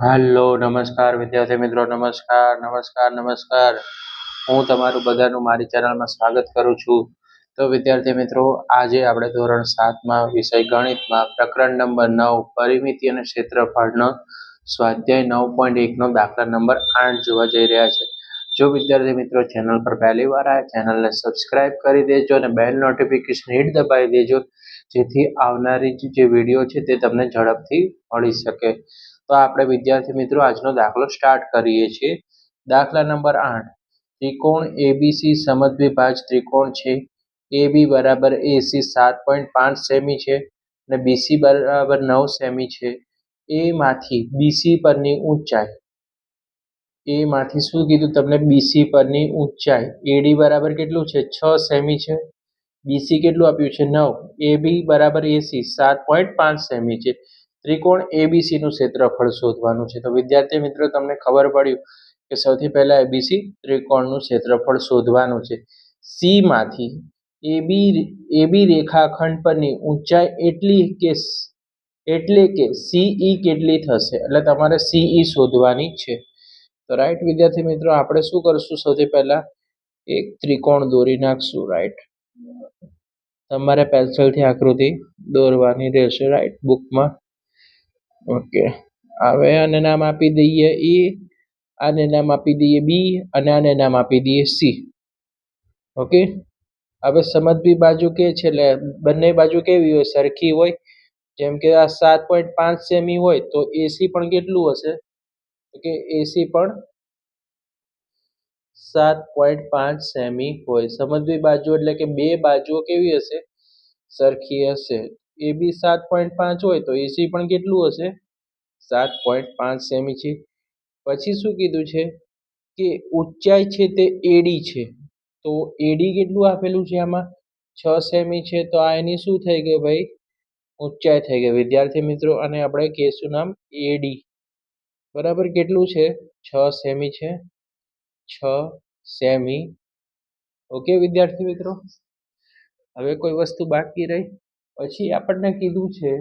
હાલો, નમસ્કાર વિદ્યાર્થી મિત્રો, નમસ્કાર નમસ્કાર નમસ્કાર. હું તમારું બધાનું મારી ચેનલમાં સ્વાગત કરું છું. તો વિદ્યાર્થી મિત્રો, આજે આપણે ધોરણ સાતમાં વિષય ગણિતમાં પ્રકરણ નંબર નવ, પરિમિતિ અને ક્ષેત્રફળનો સ્વાધ્યાય નવ પોઈન્ટ એકનો દાખલા નંબર આઠ જોવા જઈ રહ્યા છે. જો વિદ્યાર્થી મિત્રો ચેનલ પર પહેલી વાર આ ચેનલને સબસ્ક્રાઇબ કરી દેજો અને બેલ નોટિફિકેશન હિટ દબાવી દેજો, જેથી આવનારી જે વીડિયો છે તે તમને ઝડપથી મળી શકે. તો આપણે વિદ્યાર્થી મિત્રો આજનો દાખલો સ્ટાર્ટ કરીએ છીએ. દાખલા નંબર આઠ. ત્રિકોણ એબીસી સમદ્વિભાજ ત્રિકોણ છે. એ બી બરાબર એસી સાત પોઈન્ટ પાંચ સેમી છે અને બીસી બરાબર નવ સેમી છે. એમાંથી બીસી પરની ઊંચાઈ. એમાંથી શું કીધું તમને? બીસી પરની ઊંચાઈ. એડી બરાબર કેટલું છે? છ સેમી છે. બીસી કેટલું આપ્યું છે? નવ. એ બી બરાબર એસી સાત પોઈન્ટ પાંચ સેમી છે. ત્રિકોણ એબીસીનું ક્ષેત્રફળ શોધવાનું છે. તો વિદ્યાર્થી મિત્રો, તમને ખબર પડ્યું કે સૌથી પહેલાં એબીસી ત્રિકોણનું ક્ષેત્રફળ શોધવાનું છે. સીમાંથી એબી એબી રેખાખંડ પરની ઊંચાઈ એટલી કે એટલે કે સીઈ કેટલી થશે? એટલે તમારે સીઈ શોધવાની છે. તો રાઈટ વિદ્યાર્થી મિત્રો, આપણે શું કરશું? સૌથી પહેલાં એક ત્રિકોણ દોરી નાખશું રાઈટ તમારે પેન્સિલથી આકૃતિ દોરવાની રહેશે રાઈટ બુકમાં ઓકે. હવે આને નામ આપી દઈએ એ આને નામ આપી દઈએ બી અને આને નામ આપી દઈએ સી ઓકે? હવે સમજવી બાજુ કે છે, એટલે બંને બાજુ કેવી હોય? સરખી હોય? જેમ કે આ સાત પોઈન્ટ પાંચ સેમી હોય, તો એસી પણ કેટલું હશે? કે એસી પણ સાત પોઈન્ટ પાંચ સેમી હોય. સમજવી બાજુ, એટલે કે બે બાજુઓ કેવી હશે? સરખી હશે. એ બી સાત પોઈન્ટ પાંચ હોય તો એસી પણ કેટલું હશે? સાત પોઈન્ટ પાંચ સેમી છે. પછી શું કીધું છે કે ઊંચાઈ છે તે એડી છે. તો એડી કેટલું આપેલું છે આમાં? છ સેમી છે. તો આ એની શું થઈ ગઈ ભાઈ? ઊંચાઈ થઈ ગઈ. વિદ્યાર્થી મિત્રો, અને આપણે કેસનું નામ એડી. બરાબર કેટલું છે? છ સેમી છે. છ સેમી. ઓકે વિદ્યાર્થી મિત્રો? હવે કોઈ વસ્તુ બાકી રહી? પછી આપણને કીધું છે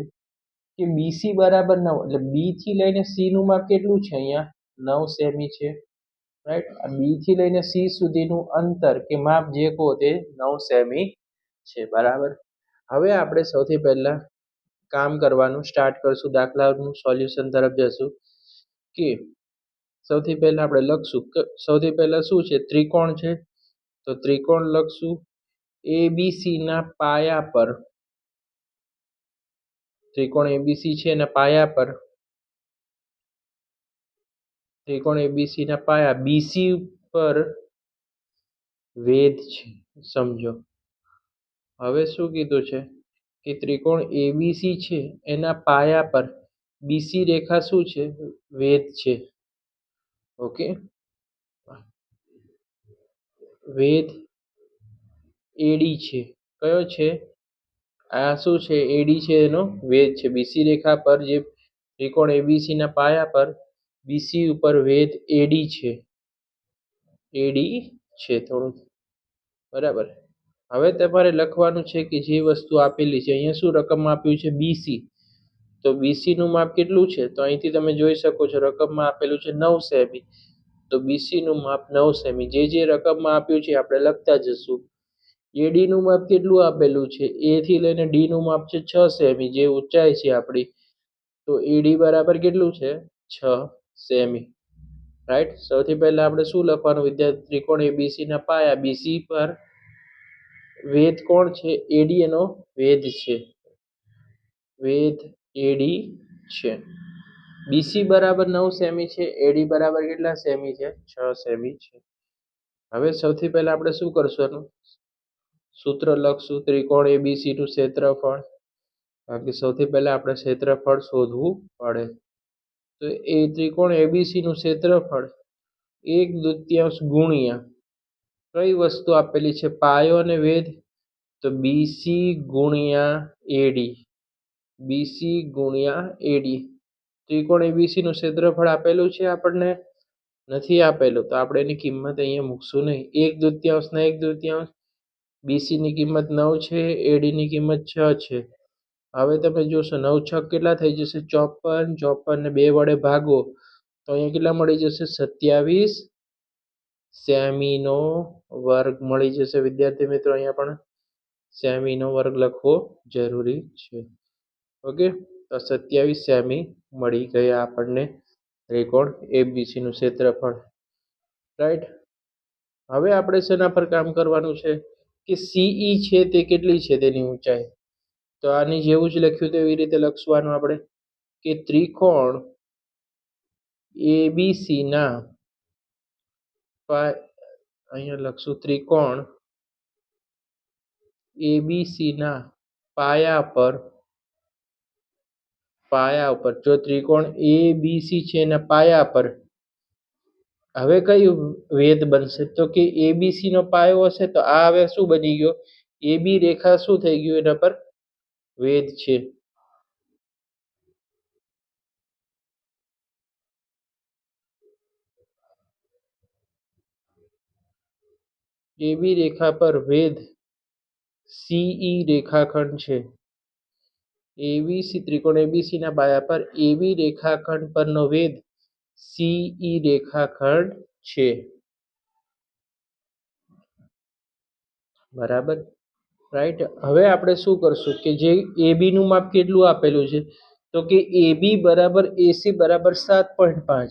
કે બીસી બરાબર નવ, એટલે બી થી લઈને સીનું માપ કેટલું છે અહીંયા? નવ સેમી છે. રાઈટ આ બી થી લઈને સી સુધીનું અંતર કે માપ જે કહો તે નવ સેમી છે. બરાબર? હવે આપણે સૌથી પહેલા કામ કરવાનું સ્ટાર્ટ કરશું, દાખલાનું સોલ્યુશન તરફ જશું કે સૌથી પહેલા આપણે લખશું સૌથી પહેલા શું છે? ત્રિકોણ છે. તો ત્રિકોણ લખશું એ બી સી ના પાયા પર ત્રિકોણ એબીસી છે એના પાયા પર. ત્રિકોણ એબીસી ના પાયા. બીસી પર વેધ છે, સમજો. હવે શું કીધું છે? કે ત્રિકોણ એબીસી છે એના પાયા પર. બીસી રેખા શું છે? વેધ છે. ઓકે વેધ એડી છે. કયો છે? આ શું છે? એડી છે એનો? વેધ છે. બીસી રેખા પર જે ત્રિકોણ એબીસીના પાયા પર બીસી ઉપર વેધ એડી છે. એડી છે થોડું. બરાબર. હવે તમારે લખવાનું છે કે જે વસ્તુ આપેલી છે, અહીંયા શું રકમ આપ્યું છે? બીસી તો બીસીનું માપ કેટલું છે? તો અહીંથી તમે જોઈ શકો છો, રકમમાં આપેલું છે નવ સેમી. તો બીસીનું માપ નવ સેમી. જે જે રકમમાં આપ્યું છે આપણે લખતા જશું. એડી નું માપ કેટલું આપેલું છે? એથી લઈને ડીનું માપ છે છ સેમી, જે ઊંચાઈ છે આપણી. તો એડી બરાબર કેટલું છે? છ સેમી. રાઈટ સૌથી પહેલા આપણે શું લખવાનું? વિદ્યાર્થી ત્રિકોણ એબીસીના પાયા. બીસી પર વેધ કોણ છે? એડી એનો વેધ છે. વેધ એડી છે. બીસી બરાબર નવ સેમી છે. એડી બરાબર કેટલા સેમી છે? છ સેમી છે. હવે સૌથી પહેલા આપણે શું કરશું એનું? સૂત્ર લખશું ત્રિકોણ એબીસીનું ક્ષેત્રફળ. કારણ કે સૌથી પહેલાં આપણે ક્ષેત્રફળ શોધવું પડે. તો એ ત્રિકોણ એબીસીનું ક્ષેત્રફળ એક દૃત્યાંશ ગુણ્યા કઈ વસ્તુ આપેલી છે? પાયો અને વેધ? તો બીસી ગુણ્યા એડી બીસી ગુણ્યા એડી ત્રિકોણ એબીસીનું ક્ષેત્રફળ આપેલું છે આપણને? નથી આપેલું. તો આપણે એની કિંમત અહીંયા મૂકશું નહીં. એક દૃત્યાંશના એક દૃત્યાંશ બીસી ની કિંમત નવ છે, એડીની કિંમત છ છે. હવે તમે જોશો, નવ છ કેટલા થઈ જશે? ચોપન ચોપન ને બે વડે ભાગો, તો અહીંયા કેટલા મળી જશે? સત્યાવીસ. સેમીનો વર્ગ મળી જશે. વિદ્યાર્થી મિત્રો, અહીંયા પણ સેમીનો વર્ગ લખવો જરૂરી છે. ઓકે? તો સત્યાવીસ સેમી મળી ગયા આપણને રેકોર્ડ, એબીસીનું ક્ષેત્રફળ. રાઈટ? હવે આપણે શેના પર કામ કરવાનું છે? કે સીઈ છે તે કેટલી છે તેની ઊંચાઈ? તો આની જેવું જ લખ્યું તો એવી રીતે લખવાનું આપણે કે ત્રિકોણ એબીસીના અહીંયા લખશું ત્રિકોણ એબીસીના પાયા પર, પાયા ઉપર. જો ત્રિકોણ એબીસી છે એના પાયા પર હવે કઈ વેદ બનશે? તો કે એબીસી નો પાયો હશે, તો આ હવે શું બની ગયો? એ બી રેખા શું થઈ ગયું એના પર? વેદ છે. એબી રેખા પર વેદ સીઈ રેખાખંડ છે. એબીસી ત્રિકોણ એબીસી ના પાયા પર એબી રેખાખંડ પરનો વેદ સીઈ રેખાખંડ છે. બરાબર? રાઈટ હવે આપણે શું કરશું કે જે એબીનું માપ કેટલું આપેલું છે? તો કે એબી બરાબર એસી બરાબર સાત પોઈન્ટ પાંચ.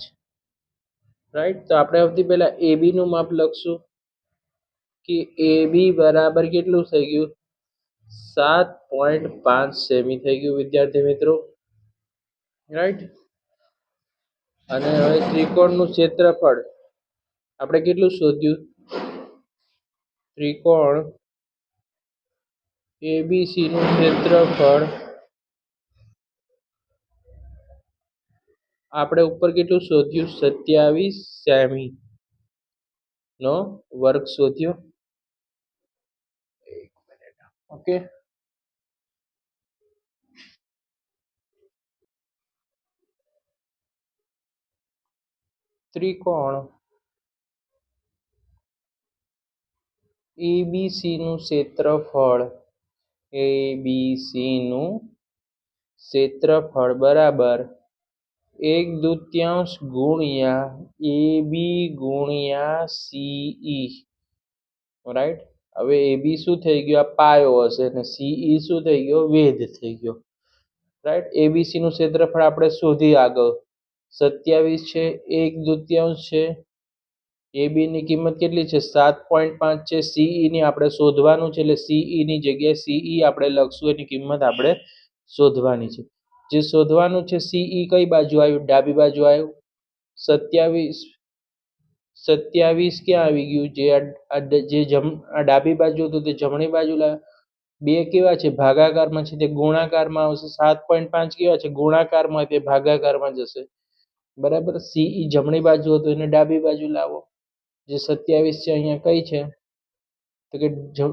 રાઈટ તો આપણે સૌથી પહેલા એબીનું માપ લખશું. કે એબી બરાબર કેટલું થઈ ગયું? સાત પોઈન્ટ પાંચ સેમી થઈ ગયું, વિદ્યાર્થી મિત્રો. રાઈટ અને હવે ત્રિકોણનું ક્ષેત્રફળ. આપણે કેટલું શોધ્યું? ત્રિકોણ એબીસી નું ક્ષેત્રફળ. આપણે ઉપર કેટલું શોધ્યું? સત્યાવીસ સેમી. નો વર્ગ શોધ્યો. ઓકે. ત્રિકોણ એબીસીનું ક્ષેત્રફળ. એબીસી નું ક્ષેત્રફળ. બરાબર. એક દૂત્યાંશ ગુણ્યા એ બી ગુણ્યા સીઈ રાઈટ હવે એ બી શું થઈ ગયું? આ પાયો હશે અને સીઈ શું થઈ ગયો? વેધ થઈ ગયો. રાઈટ એબીસીનું ક્ષેત્રફળ આપણે શોધી આગળ. સત્યાવીસ છે, એક દૂત્યાંશ છે. એ બી ની કિંમત કેટલી છે? સાત પોઈન્ટ પાંચ છે. સીઈની આપણે શોધવાનું છે, એટલે સીઈની જગ્યાએ સીઈ આપણે લખશું, એની કિંમત આપણે શોધવાની છે. જે શોધવાનું છે સીઈ કઈ બાજુ આવ્યું? ડાબી બાજુ આવ્યું. સત્યાવીસ સત્યાવીસ ક્યાં આવી ગયું? જે જે જમ ડાબી બાજુ હતું, તે જમણી બાજુ લાવ્યું બે કેવા છે? ભાગાકારમાં છે, તે ગુણાકારમાં આવશે. સાત પોઈન્ટ પાંચ કેવા છે? ગુણાકારમાં તે ભાગાકારમાં જશે. બરાબર? સીઈ જમણી બાજુ હતું, એને ડાબી બાજુ લાવો. જે સત્યાવીસ છે અહીંયા કઈ છે? તો કે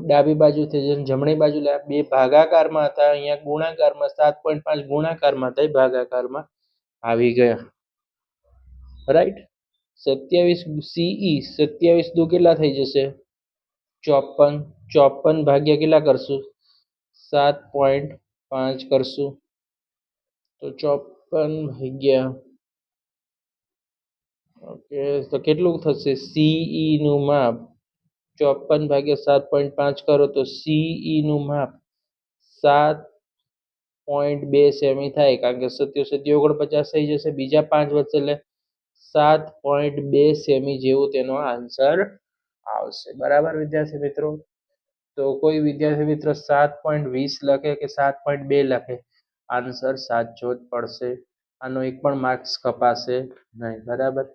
ડાબી બાજુ બાજુથી જમણી બાજુ લાવ્યા બે ભાગાકારમાં હતા, અહીંયા ગુણાકારમાં, સાત પોઈન્ટ પાંચ ગુણાકારમાં હતા ભાગાકારમાં આવી ગયા. રાઈટ સત્યાવીસ સીઈ સત્યાવીસ દુ કેટલા થઈ જશે? ચોપન ચોપન ભાગ્યા કેટલા કરશું? સાત પોઈન્ટ પાંચ કરશું. તો ચોપન ભાગ્યા ઓકે તો કેટલું થશે? સીઈનું માપ ચોપન ભાગ્યા સાત પોઈન્ટ પાંચ કરો તો સીઈનું માપ સાત પોઈન્ટ બે સેમી થાય, કારણ કે સત્યો સત્યો ઓગણપચાસ થઈ જશે. બીજા પાંચ વચ્ચે એટલે સાત પોઈન્ટ બે સેમી જેવું તેનો આન્સર આવશે. બરાબર, વિદ્યાર્થી મિત્રો? તો કોઈ વિદ્યાર્થી મિત્રો સાત પોઈન્ટ વીસ લખે કે સાત પોઈન્ટ બે લખે? આન્સર સાચો જ પડશે. આનો એક પણ માર્ક્સ કપાશે નહીં. બરાબર?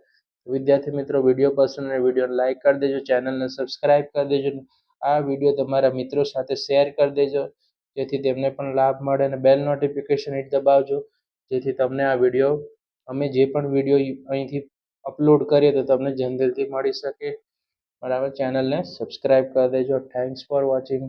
વિદ્યાર્થી મિત્રો, વીડિયો પસંદ અને વિડીયોને લાઇક કરી દેજો ચેનલને સબસ્ક્રાઇબ કરી દેજો આ વીડિયો તમારા મિત્રો સાથે શેર કરી દેજો, જેથી તેમને પણ લાભ મળે અને બેલ નોટિફિકેશન હિટ દબાવજો, જેથી તમને આ વીડિયો, અમે જે પણ વીડિયો અહીંથી અપલોડ કરીએ તો તમને જલ્દીથી મળી શકે. બરાબર ચેનલને સબસ્ક્રાઇબ કરી દેજો. Thanks for watching